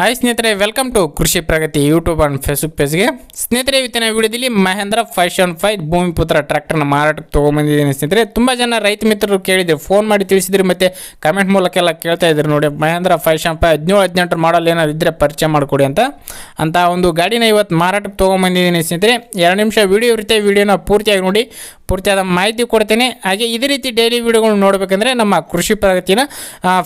Hi ಸ್ನೇಹಿತರೆ welcome to Krishi Pragati YouTube and Facebook ಪೇಜ್ಗೆ ಸ್ನೇಹಿತರೆ, ಇವತ್ತಿನ ವಿಡಿಯೋದಲ್ಲಿ Mahindra five seven five Bhoomiputra ಟ್ರ್ಯಾಕ್ಟರ್ನ ಮಾರಾಟಕ್ಕೆ ತೊಗೊಂಬಂದಿದ್ದೀನಿ ಸ್ನೇಹಿತರೆ. ತುಂಬ ಜನ ರೈತ ಮಿತ್ರರು ಕೇಳಿದ್ರು ಫೋನ್ ಮಾಡಿ ತಿಳಿಸಿದ್ರು ಮತ್ತು ಕಮೆಂಟ್ ಮೂಲಕ ಎಲ್ಲ ಕೇಳ್ತಾ ಇದ್ರು ನೋಡಿ, ಮಹೇಂದ್ರ ಫೈವ್ ಸೆವೆನ್ ಫೈವ್ ಹದಿನೇಳು, ಹದಿನೆಂಟರ ಮಾಡಲ್ ಏನಾದ್ರು ಇದ್ದರೆ ಪರಿಚಯ ಮಾಡಿಕೊಡಿ ಅಂತ. ಅಂತ ಒಂದು ಗಾಡಿನ ಇವತ್ತು ಮಾರಾಟಕ್ಕೆ ತೊಗೊಂಬಂದಿದ್ದೀನಿ ಸ್ನೇಹಿತರೆ. ಎರಡು ನಿಮಿಷ ವಿಡಿಯೋ ಇರುತ್ತೆ, ವಿಡಿಯೋನ ಪೂರ್ತಿಯಾಗಿ ನೋಡಿ, ಪೂರ್ತಿಯಾದ ಮಾಹಿತಿ ಕೊಡ್ತೇನೆ. ಹಾಗೆ ಇದೇ ರೀತಿ ಡೈಲಿ ವೀಡಿಯೋಗಳು ನೋಡಬೇಕಂದ್ರೆ ನಮ್ಮ ಕೃಷಿ ಪ್ರಗತಿನ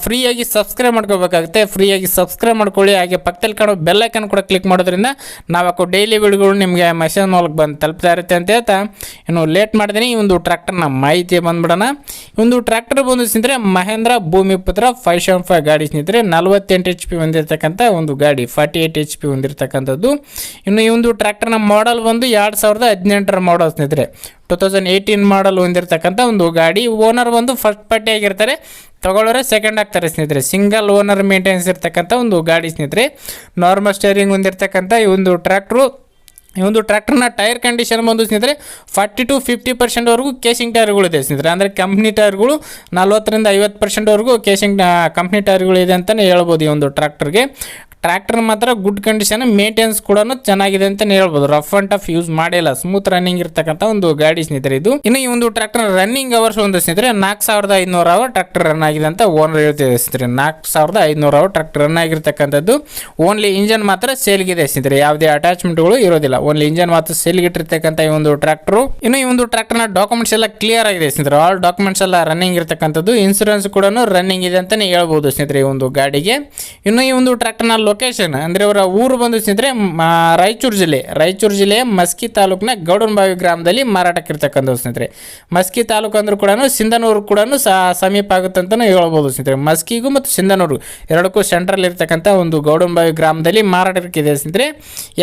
ಫ್ರೀಯಾಗಿ ಸಬ್ಸ್ಕ್ರೈಬ್ ಮಾಡ್ಕೋಬೇಕಾಗುತ್ತೆ. ಫ್ರೀಯಾಗಿ ಸಬ್ಸ್ಕ್ರೈಬ್ ಮಾಡ್ಕೊಳ್ಳಿ. ಹಾಗೆ ಪಕ್ಕದಲ್ಲಿ ಕಾಣೋ ಬೆಲ್ಲೈಕನ್ ಕೂಡ ಕ್ಲಿಕ್ ಮಾಡೋದ್ರಿಂದ ನಾವು ಹಾಕೋ ಡೈಲಿ ವಿಡಿಯೋಗಳು ನಿಮಗೆ ಮೆಸೇಜ್ ಮೂಲಕ ಬಂದು ತಲುಪ್ತಾ ಇರುತ್ತೆ ಅಂತ ಹೇಳ್ತಾ. ಇನ್ನು ಲೇಟ್ ಮಾಡಿದ್ದೀನಿ ಈ ಒಂದು ಟ್ರ್ಯಾಕ್ಟರ್ನ ಮಾಹಿತಿ ಬಂದ್ಬಿಡೋಣ. ಒಂದು ಟ್ರ್ಯಾಕ್ಟರ್ ಬಂದು ಸ್ನೇಹಿತರೆ Mahindra Bhumiputra five seven five ಗಾಡಿ ಸ್ನೇಹಿತರೆ ನಲ್ವತ್ತೆಂಟು ಎಚ್ ಪಿ ಹೊಂದಿರತಕ್ಕಂಥ ಒಂದು ಗಾಡಿ ಫಾರ್ಟಿ ಏಯ್ಟ್ ಎಚ್ ಪಿ ಹೊಂದಿರತಕ್ಕಂಥದ್ದು. ಇನ್ನು ಈ ಒಂದು ಟ್ರ್ಯಾಕ್ಟರ್ನ ಮಾಡಲ್ ಬಂದು ಎರಡು ಸಾವಿರದ ಹದಿನೆಂಟರ ಮಾಡಲ್ ಸ್ನೇಹಿತರೆ ಟೂ ತೌಸಂಡ್ ಏಯ್ಟೀನ್ ಮಾಡಲ್ ಹೊಂದಿರತಕ್ಕಂಥ ಒಂದು ಗಾಡಿ. ಓನರ್ ಬಂದು ಫಸ್ಟ್ ಪಾರ್ಟಿ ಆಗಿರ್ತಾರೆ. ತಗೊಳ್ಳೋರೆ ಸೆಕೆಂಡ್ ಆಗ್ತಾರೆ ಸ್ನೇಹಿತರೆ. ಸಿಂಗಲ್ ಓನರ್ ಮೇಂಟೆನೆನ್ಸ್ ಇರ್ತಕ್ಕಂಥ ಒಂದು ಗಾಡಿ ಸ್ನೇಹಿತರೆ. ನಾರ್ಮಲ್ ಸ್ಟೇರಿಂಗ್ ಹೊಂದಿರತಕ್ಕಂಥ ಈ ಒಂದು ಟ್ರ್ಯಾಕ್ಟ್ರು ಈ ಒಂದು ಟ್ರ್ಯಾಕ್ಟರ್ನ ಟೈರ್ ಕಂಡೀಷನ್ ಬಂದು ಸ್ನೇಹಿತರೆ ಫಾರ್ಟಿ ಟು ಫಿಫ್ಟಿ ಪರ್ಸೆಂಟ್ವರೆಗೂ ಕೇಸಿಂಗ್ ಟೈರ್ಗಳು ಇದೆ ಸ್ನೇಹಿತರೆ. ಅಂದರೆ ಕಂಪ್ನಿ ಟೈರ್ಗಳು ನಲ್ವತ್ತರಿಂದ ಐವತ್ತು ಪರ್ಸೆಂಟ್ವರೆಗೂ ಕೇಸಿಂಗ್ ಕಂಪ್ನಿ ಟೈರ್ಗಳು ಇದೆ ಅಂತಲೇ ಹೇಳ್ಬೋದು ಈ ಒಂದು ಟ್ರ್ಯಾಕ್ಟರ್ಗೆ ಟ್ರ್ಯಾಕ್ಟರ್ ಮಾತ್ರ ಗುಡ್ ಕಂಡೀಷನ್ ಮೇಂಟೆನ್ಸ್ ಕೂಡ ಚೆನ್ನಾಗಿದೆ ಅಂತ ಹೇಳ್ಬೋದು. ರಫ್ ಅಂಡ್ ಟಫ್ ಯೂಸ್ ಮಾಡಿಲ್ಲ ಸ್ಮೂತ್ ರನ್ನಿಂಗ್ ಇರ್ತಕ್ಕಂಥ ಒಂದು ಗಾಡಿ ಸ್ನೇಹಿತರೆ ಇದು. ಇನ್ನು ಈ ಒಂದು ಟ್ರ್ಯಾಕ್ಟರ್ ರನ್ನಿಂಗ್ ಅವರ್ಸ್ ಒಂದು ಸ್ನೇಹಿತರೆ, ನಾಲ್ಕು ಸಾವಿರದ ಐದುನೂರು ಅವರ್ ಟ್ರ್ಯಾಕ್ಟರ್ ರನ್ ಆಗಿದೆ ಅಂತ ಓನರ್ ಹೇಳ್ತಿದೆ ಸ್ನೇಹಿತರೆ. ನಾಲ್ಕು ಸಾವಿರದ ಐದುನೂರು ಅವರ್ ಟ್ರ್ಯಾಕ್ಟರ್ ರನ್ ಆಗಿರ್ತಕ್ಕಂಥದ್ದು. ಓನ್ಲಿ ಇಂಜನ್ ಮಾತ್ರ ಸೇಲ್ಗಿದೆ ಸ್ನೇಹಿತರೆ. ಯಾವುದೇ ಅಟ್ಯಾಚ್ಮೆಂಟ್ಗಳು ಇರೋದಿಲ್ಲ. ಓನ್ಲಿ ಇಂಜನ್ ಮಾತ್ರ ಸೇಲ್ಗಿಟ್ಟಿರ್ತಕ್ಕಂಥ ಈ ಒಂದು ಟ್ರ್ಯಾಕ್ಟರ್ ಇನ್ನು ಈ ಒಂದು ಟ್ರ್ಯಾಕ್ಟರ್ನ ಡಾಕ್ಯುಮೆಂಟ್ಸ್ ಎಲ್ಲ ಕ್ಲಿಯರ್ ಆಗಿದೆ ಸ್ನೇಹಿತರೆ. ಆಲ್ ಡಾಕ್ಯುಮೆಂಟ್ಸ್ ಎಲ್ಲ ರನ್ನಿಂಗ್ ಇರ್ತಕ್ಕಂಥದ್ದು. ಇನ್ಸೂರೆನ್ಸ್ ಕೂಡ ರನ್ನಿಂಗ್ ಇದೆ ಅಂತಾನೆ ಹೇಳ್ಬೋದು ಸ್ನೇಹಿತರೆ ಈ ಒಂದು ಗಾಡಿಗೆ. ಇನ್ನು ಈ ಒಂದು ಟ್ರ್ಯಾಕ್ಟರ್ನ ಲೊಕೇಶನ್ ಅಂದರೆ ಅವರ ಊರು ಬಂದು ಸ್ನೇಹಿತರೆ ರಾಯಚೂರು ಜಿಲ್ಲೆ. ರಾಯಚೂರು ಜಿಲ್ಲೆಯ ಮಸ್ಕಿ ತಾಲೂಕಿನ ಗೌಡನಬಾವಿ ಗ್ರಾಮದಲ್ಲಿ ಮಾರಾಟಕ್ಕಿರ್ತಕ್ಕಂಥವು ಸ್ನೇಹಿತರೆ. ಮಸ್ಕಿ ತಾಲೂಕು ಅಂದರೂ ಕೂಡ ಸಿಂಧನೂರು ಕೂಡ ಸಮೀಪ ಆಗುತ್ತೆ ಅಂತಲೂ ಹೇಳ್ಬೋದು ಸ್ನೇಹಿತರೆ. ಮಸ್ಕಿಗೂ ಮತ್ತು ಸಿಂಧನೂರು ಎರಡಕ್ಕೂ ಸೆಂಟ್ರಲ್ ಇರ್ತಕ್ಕಂಥ ಒಂದು ಗೌಡನಬಾವಿ ಗ್ರಾಮದಲ್ಲಿ ಮಾರಾಟಕ್ಕಿದೆ ಸ್ನೇಹಿತರೆ.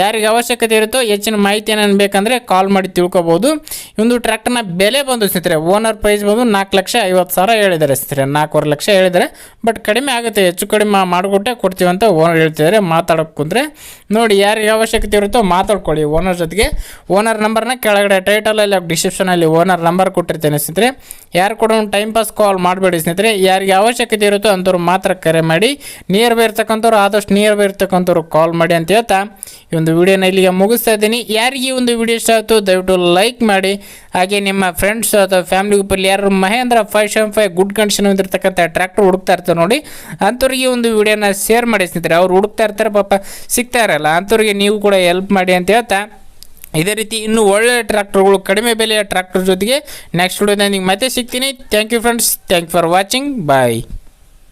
ಯಾರಿಗೆ ಅವಶ್ಯಕತೆ ಇರುತ್ತೋ ಹೆಚ್ಚಿನ ಮಾಹಿತಿ ಏನೇನು ಬೇಕಂದರೆ ಕಾಲ್ ಮಾಡಿ ತಿಳ್ಕೊಬೋದು. ಒಂದು ಟ್ರ್ಯಾಕ್ಟರ್ನ ಬೆಲೆ ಬಂದು ಸ್ನೇಹಿತರೆ ಓನರ್ ಪ್ರೈಸ್ ಬಂದು ನಾಲ್ಕು ಲಕ್ಷ ಐವತ್ತು ಸಾವಿರ ಹೇಳಿದ್ದಾರೆ ಸ್ನೇಹಿತರೆ. ನಾಲ್ಕೂವರೆ ಲಕ್ಷ ಹೇಳಿದ್ದಾರೆ. ಬಟ್ ಕಡಿಮೆ ಆಗುತ್ತೆ, ಹೆಚ್ಚು ಕಡಿಮೆ ಮಾಡಿಕೊಟ್ಟೆ ಕೊಡ್ತೀವಿ ಅಂತ ಓನರ್ ಹೇಳ್ತಿದ್ದಾರೆ ಮಾತಾಡೋಕೆ ಕುಂದ್ರೆ ನೋಡಿ ಯಾರಿಗೆ ಅವಶ್ಯಕತೆ ಇರುತ್ತೋ ಮಾತಾಡ್ಕೊಳ್ಳಿ. ಓನರ್ ಜೊತೆಗೆ ಓನರ್ ನಂಬರ್ನ ಕೆಳಗಡೆ ಟೈಟಲಲ್ಲಿ ಡಿಸ್ಕ್ರಿಪ್ಷನಲ್ಲಿ ಓನರ್ ನಂಬರ್ ಕೊಟ್ಟಿರ್ತೇನೆ ಸ್ನೇಹಿತರೆ. ಯಾರು ಕೂಡ ಟೈಮ್ ಪಾಸ್ ಕಾಲ್ ಮಾಡಬೇಡಿ ಸ್ನೇಹಿತರೆ. ಯಾರಿಗೆ ಅವಶ್ಯಕತೆ ಇರುತ್ತೋ ಅಂಥವ್ರು ಮಾತ್ರ ಕರೆ ಮಾಡಿ ನಿಯರ್ ಬೈ ಇರ್ತಕ್ಕಂಥವ್ರು ಆದಷ್ಟು ನಿಯರ್ ಬೈ ಇರ್ತಕ್ಕಂಥವ್ರು ಕಾಲ್ ಮಾಡಿ ಅಂತ ಹೇಳ್ತಾ ಈ ಒಂದು ವಿಡಿಯೋನ ಇಲ್ಲಿಗೆ ಮುಗಿಸ್ತಾ ಇದ್ದೀನಿ. ಯಾರಿಗೆ ಈ ಒಂದು ವಿಡಿಯೋ ಇಷ್ಟ ಆಯಿತು, ದಯವಿಟ್ಟು ಲೈಕ್ ಮಾಡಿ. ಹಾಗೆ ನಿಮ್ಮ ಫ್ರೆಂಡ್ಸ್ ಅಥವಾ ಫ್ಯಾಮಿಲಿ ಗ್ರೂಪಲ್ಲಿ ಯಾರು Mahindra five seven five good condition ಹೊಂದಿರತಕ್ಕಂಥ ಟ್ರ್ಯಾಕ್ಟರ್ ಹುಡುಕ್ತಾ ಇರ್ತಾರೆ ನೋಡಿ, ಅಂಥವ್ರಿಗೆ ಒಂದು ವಿಡಿಯೋನ ಶೇರ್ ಮಾಡಿ ಸ್ನೇಹಿತರೆ. ಅವ್ರು ಹುಡುಕ್ತಾ ಇರ್ತಾರೆ ಪಾಪ, ಸಿಗ್ತಾ ಇರಲ್ಲ. ಅಂಥವ್ರಿಗೆ ನೀವು ಕೂಡ ಹೆಲ್ಪ್ ಮಾಡಿ ಅಂತ ಹೇಳ್ತಾ ಇದೇ ರೀತಿ ಇನ್ನೂ ಒಳ್ಳೆಯ ಟ್ರ್ಯಾಕ್ಟರ್ಗಳು, ಕಡಿಮೆ ಬೆಲೆಯ ಟ್ರ್ಯಾಕ್ಟರ್ ಜೊತೆಗೆ ನೆಕ್ಸ್ಟ್ ವಿಡಿಯೋದಲ್ಲಿ ಮತ್ತೆ ಸಿಗ್ತೀನಿ. Thank you friends thank for watching bye